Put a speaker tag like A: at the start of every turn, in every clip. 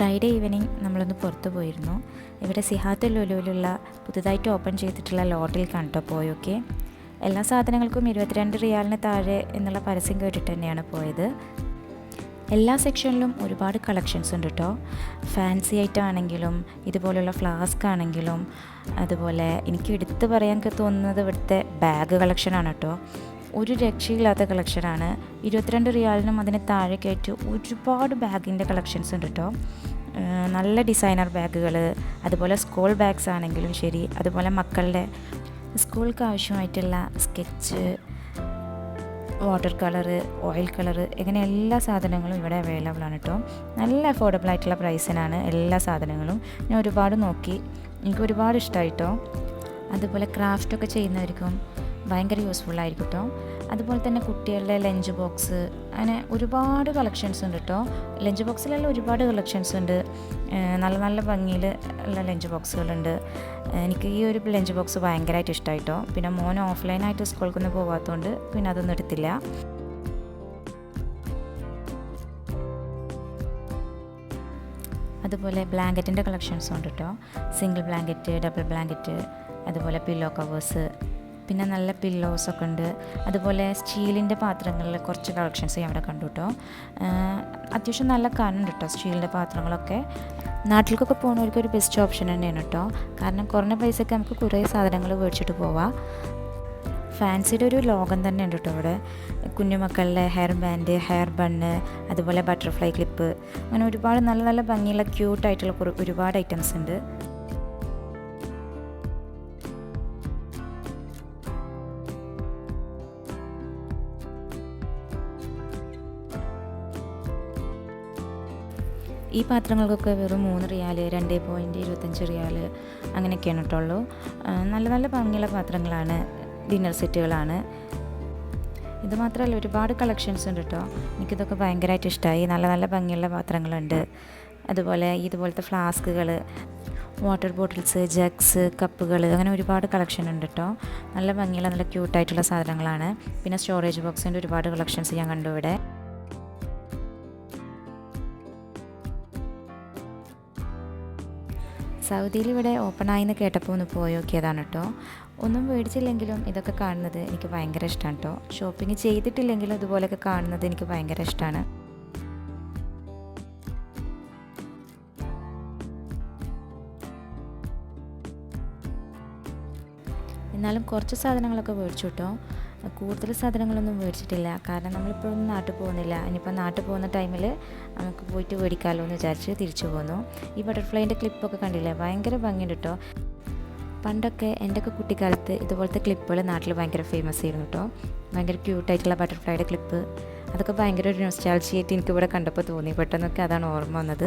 A: Friday evening നമ്മളൊന്ന് പുറത്ത് പോയിരുന്നു. ഇവിടെ സിഹാത്ത് ലുലുവിലുള്ള പുതുതായിട്ട് ഓപ്പൺ ചെയ്തിട്ടുള്ള ലോട്ടിൽ കണ്ടോ? പോയൊക്കെ എല്ലാ സാധനങ്ങൾക്കും ഇരുപത്തിരണ്ട് റിയാലിന് താഴെ എന്നുള്ള പരസ്യം കേട്ടിട്ട് തന്നെയാണ് പോയത്. എല്ലാ സെക്ഷനിലും ഒരുപാട് കളക്ഷൻസ് ഉണ്ട് കേട്ടോ ഫാൻസി ഐറ്റം ആണെങ്കിലും ഇതുപോലുള്ള ഫ്ലാസ്ക് ആണെങ്കിലും അതുപോലെ എനിക്ക് എടുത്തു പറയാൻ തോന്നുന്നത് ഇവിടുത്തെ ബാഗ് കളക്ഷനാണ് കേട്ടോ ഒരു രക്ഷയില്ലാത്ത കളക്ഷനാണ് ഇരുപത്തിരണ്ട് റിയാലിനും അതിന് താഴെ കയറ്റി ഒരുപാട് ബാഗിന്റെ കളക്ഷൻസ് ഉണ്ട് കേട്ടോ നല്ല ഡിസൈനർ ബാഗുകൾ അതുപോലെ സ്കൂൾ ബാഗ്സ് ആണെങ്കിലും ശരി അതുപോലെ മക്കളുടെ സ്കൂൾക്ക് ആവശ്യമായിട്ടുള്ള sketch water colour oil colour ഇങ്ങനെ എല്ലാ സാധനങ്ങളും ഇവിടെ അവൈലബിൾ ആണ് കേട്ടോ നല്ല അഫോർഡബിൾ ആയിട്ടുള്ള പ്രൈസിനാണ് എല്ലാ സാധനങ്ങളും. ഞാൻ ഒരുപാട് നോക്കി. എനിക്ക് ഒരുപാട് ഇഷ്ടമായി കേട്ടോ അതുപോലെ ക്രാഫ്റ്റൊക്കെ ചെയ്യുന്നവർക്കും ഭയങ്കര യൂസ്ഫുൾ ആയിരിക്കും കേട്ടോ അതുപോലെ തന്നെ കുട്ടികളുടെ ലഞ്ച് ബോക്സ് അങ്ങനെ ഒരുപാട് കളക്ഷൻസ് ഉണ്ട് കേട്ടോ ലഞ്ച് ബോക്സിലെല്ലാം ഒരുപാട് കളക്ഷൻസ് ഉണ്ട്. നല്ല നല്ല ഭംഗിയിൽ ഉള്ള ലഞ്ച് ബോക്സുകളുണ്ട് എനിക്ക് ഈ ഒരു ലഞ്ച് ബോക്സ് ഭയങ്കരമായിട്ട് ഇഷ്ടമായി കേട്ടോ പിന്നെ മോൻ ഓഫ്ലൈനായിട്ട് സ്കൂൾക്കൊന്നും പോകാത്തതുകൊണ്ട് പിന്നെ അതൊന്നും എടുത്തില്ല. അതുപോലെ ബ്ലാങ്കറ്റിന്റെ കളക്ഷൻസ് ഉണ്ട് കേട്ടോ സിംഗിൾ ബ്ലാങ്കറ്റ് ഡബിൾ ബ്ലാങ്കറ്റ് അതുപോലെ പില്ലോ കവേഴ്സ് പിന്നെ നല്ല പില്ലോസൊക്കെ ഉണ്ട്. അതുപോലെ സ്റ്റീലിന്റെ പാത്രങ്ങളിൽ കുറച്ച് കളക്ഷൻസ് ഞാൻ അവിടെ കണ്ടു കേട്ടോ അത്യാവശ്യം നല്ല കനുണ്ട് കേട്ടോ സ്റ്റീലിന്റെ പാത്രങ്ങളൊക്കെ. നാട്ടിലേക്കൊക്കെ പോകുന്നവർക്ക് ഒരു ബെസ്റ്റ് ഓപ്ഷൻ തന്നെയാണ് കേട്ടോ കാരണം കുറഞ്ഞ പൈസയ്ക്ക് നമുക്ക് കുറേ സാധനങ്ങൾ മേടിച്ചിട്ട് പോവാം. ഫാൻസിയുടെ ഒരു ലോകം തന്നെ ഉണ്ട് കേട്ടോ ഇവിടെ. കുഞ്ഞുമക്കളുടെ ഹെയർ ബാൻഡ് ഹെയർ ബണ്ണ് അതുപോലെ ബട്ടർഫ്ലൈ ക്ലിപ്പ് അങ്ങനെ ഒരുപാട് നല്ല നല്ല ഭംഗിയുള്ള ക്യൂട്ടായിട്ടുള്ള ഒരുപാട് ഐറ്റംസ് ഉണ്ട്. ഈ പാത്രങ്ങൾക്കൊക്കെ വെറും മൂന്ന് റിയാൽ രണ്ട് പോയിന്റ് ഇരുപത്തഞ്ച് റിയാൽ അങ്ങനെയൊക്കെയാണ് കേട്ടുള്ളൂ നല്ല നല്ല ഭംഗിയുള്ള പാത്രങ്ങളാണ് ഡിന്നർ സെറ്റുകളാണ് ഇത് മാത്രമല്ല ഒരുപാട് കളക്ഷൻസ് ഉണ്ട് കേട്ടോ. എനിക്കിതൊക്കെ ഭയങ്കരമായിട്ട് ഇഷ്ടമായി. നല്ല നല്ല ഭംഗിയുള്ള പാത്രങ്ങളുണ്ട്. അതുപോലെ ഇതുപോലത്തെ ഫ്ലാസ്കുകൾ വാട്ടർ ബോട്ടിൽസ് ജഗ്സ് കപ്പുകൾ അങ്ങനെ ഒരുപാട് കളക്ഷൻ ഉണ്ട് കേട്ടോ. നല്ല ഭംഗിയുള്ള നല്ല ക്യൂട്ടായിട്ടുള്ള സാധനങ്ങളാണ്. പിന്നെ സ്റ്റോറേജ് ബോക്സിന്റെ ഒരുപാട് കളക്ഷൻസ് ഞാൻ കണ്ടു ഇവിടെ. സൗദിയിൽ ഇവിടെ ഓപ്പൺ ആയിന്ന് കേട്ടപ്പോൾ ഒന്ന് പോയി നോക്കിയതാണ് കേട്ടോ. ഒന്നും മേടിച്ചില്ലെങ്കിലും ഇതൊക്കെ കാണുന്നത് എനിക്ക് ഭയങ്കര ഇഷ്ടമാണ് കേട്ടോ. ഷോപ്പിംഗ് ചെയ്തിട്ടില്ലെങ്കിലും ഇതുപോലെയൊക്കെ കാണുന്നത് എനിക്ക് ഭയങ്കര ഇഷ്ടമാണ് എന്നാലും കുറച്ച് സാധനങ്ങളൊക്കെ മേടിച്ചു കേട്ടോ. കൂടുതൽ സാധനങ്ങളൊന്നും മേടിച്ചിട്ടില്ല. കാരണം നമ്മളിപ്പോഴൊന്നും നാട്ടിൽ പോകുന്നില്ല. ഇനിയിപ്പോൾ നാട്ടിൽ പോകുന്ന ടൈമിൽ നമുക്ക് പോയിട്ട് മേടിക്കാമല്ലോ എന്ന് വിചാരിച്ച് തിരിച്ചു പോന്നു. ഈ ബട്ടർഫ്ലൈന്റെ ക്ലിപ്പൊക്കെ കണ്ടില്ലേ? ഭയങ്കര ഭംഗിയുണ്ട് കേട്ടോ പണ്ടൊക്കെ എന്റെയൊക്കെ കുട്ടിക്കാലത്ത് ഇതുപോലത്തെ ക്ലിപ്പുകൾ നാട്ടിൽ ഭയങ്കര ഫേമസ് ആയിരുന്നു കേട്ടോ ഭയങ്കര ക്യൂട്ടായിട്ടുള്ള ബട്ടർഫ്ലൈയുടെ ക്ലിപ്പ്. അതൊക്കെ ഭയങ്കര ഒരു നൊസ്റ്റാൾജിയായിട്ട് എനിക്ക് ഇവിടെ കണ്ടപ്പോൾ തോന്നി. പെട്ടെന്നൊക്കെ അതാണ് ഓർമ്മ വന്നത്.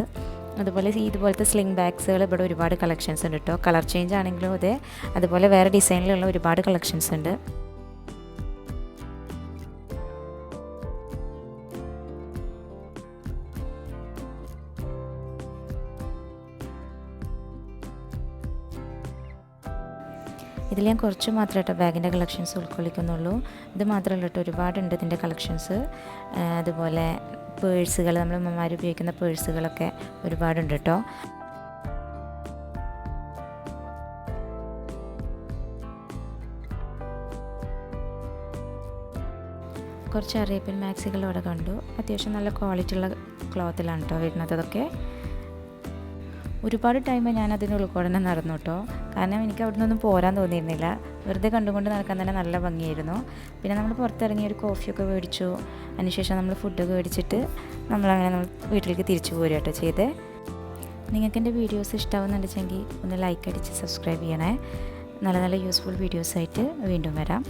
A: അതുപോലെ ഇതുപോലത്തെ സ്ലിംഗ് ബാഗ്സുകൾ ഇവിടെ ഒരുപാട് കളക്ഷൻസ് ഉണ്ട് കേട്ടോ കളർ ചേഞ്ച് ആണെങ്കിലും അതെ. അതുപോലെ വേറെ ഡിസൈനിലുള്ള ഒരുപാട് കളക്ഷൻസ് ഉണ്ട്. ഇതിൽ ഞാൻ കുറച്ച് മാത്രമേ കേട്ടോ ബാഗിന്റെ കളക്ഷൻസ് ഉൾക്കൊള്ളിക്കുന്നുള്ളൂ. ഇത് മാത്രമല്ല കേട്ടോ ഒരുപാടുണ്ട് ഇതിന്റെ കളക്ഷൻസ്. അതുപോലെ പേഴ്സുകൾ നമ്മൾ അമ്മമാർ ഉപയോഗിക്കുന്ന പേഴ്സുകളൊക്കെ ഒരുപാടുണ്ട് കേട്ടോ. കുറച്ച് അറേബ്യൻ മാക്സികളോടെ കണ്ടു. അത്യാവശ്യം നല്ല ക്വാളിറ്റി ഉള്ള ക്ലോത്തിലാണ് കേട്ടോ വരുന്നത് അതൊക്കെ. ഒരുപാട് ടൈം അതിന്റെ ഉൾക്കൊടനെ നടന്നു കേട്ടോ. കാരണം എനിക്ക് അവിടെ നിന്നൊന്നും പോരാൻ തോന്നിയിരുന്നില്ല. വെറുതെ കണ്ടുകൊണ്ട് നടക്കാൻ തന്നെ നല്ല ഭംഗിയായിരുന്നു. പിന്നെ നമ്മൾ പുറത്തിറങ്ങി ഒരു കോഫിയൊക്കെ മേടിച്ചു. അതിനുശേഷം നമ്മൾ ഫുഡൊക്കെ മേടിച്ചിട്ട് നമ്മളങ്ങനെ നമ്മൾ വീട്ടിലേക്ക് തിരിച്ചു പോരുക കേട്ടോ ചെയ്തേ. നിങ്ങൾക്ക് എന്റെ വീഡിയോസ് ഇഷ്ടമാവുന്നുണ്ടെങ്കിൽ ഒന്ന് ലൈക്ക് അടിച്ച് സബ്സ്ക്രൈബ് ചെയ്യണേ. നല്ല നല്ല യൂസ്ഫുൾ വീഡിയോസായിട്ട് വീണ്ടും വരാം.